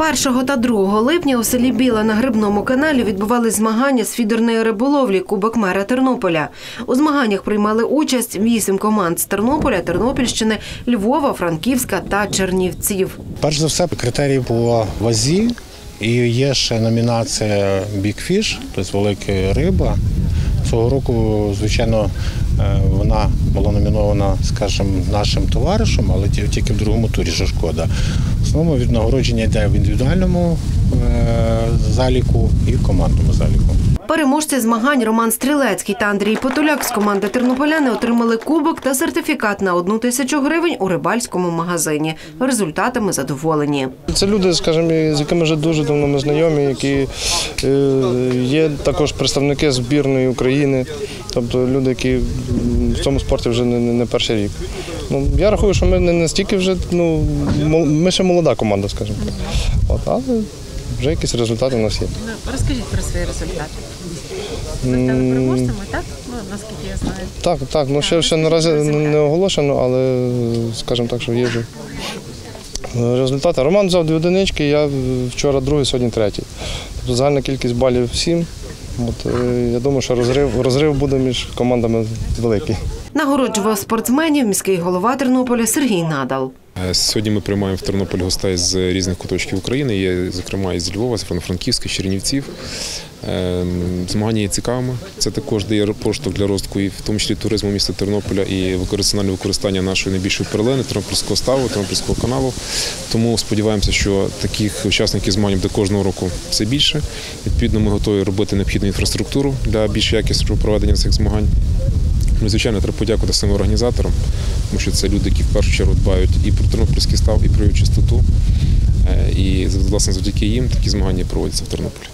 1 та 2 липня у селі Біла на Грибному каналі відбували змагання з фідерної риболовлі Кубок мера Тернополя. У змаганнях приймали участь вісім команд з Тернополя, Тернопільщини, Львова, Франківська та Чернівців. Перш за все, критерії по вазі, і є ще номінація Fish, тобто велика риба. Цього року, звичайно, вона була номінована, скажімо, нашим товаришем, але тільки в другому турі що шкода. В основному від нагородження йде в індивідуальному е, заліку і в командному заліку. Переможці змагань Роман Стрілецький та Андрій Потуляк з команди Тернополяни отримали кубок та сертифікат на одну тисячу гривень у рибальському магазині. Результатами задоволені. Це люди, скажімо, з якими вже дуже давно ми знайомі, які е, є також представники збірної України, тобто люди, які в цьому спорті вже не, перший рік. Ну, я рахую, що ми не настільки вже, ну, ми ще молода команда, скажімо. Вже якісь результати у нас є. Розкажіть про свої результати. Ви стали переможцями, так? Ну, наскільки я знаю. Так, так, ну ще, ще наразі не не оголошено, але скажімо так, що є вже результати. Роман взяв дві одинички, я вчора другий, сьогодні третій. Тобто загальна кількість балів сім. От, е, я думаю, що розрив, розрив буде між командами великий. Нагороджував спортсменів міський голова Тернополя Сергій Надал. Е, Сьогодні ми приймаємо в Тернополі гостей з різних куточків України, є, зокрема, із Львова, з Івано-Франківська, з Чернівців. Ем, Змагання є цікавими. Це також дає поштовх для розвитку, і в тому числі туризму міста Тернополя і використання використання нашої найбільшої перлини Тернопільського ставу, Тернопільського каналу. Тому сподіваємося, що таких учасників змагань буде кожного року все більше. Відповідно, ми готові робити необхідну інфраструктуру для більш якісного проведення цих змагань. Ну, звичайно, треба подякувати самим організаторам, тому що це люди, які в першу чергу дбають і про тернопільський став, і про його чистоту. Е, І власне завдяки їм такі змагання проводяться в Тернополі.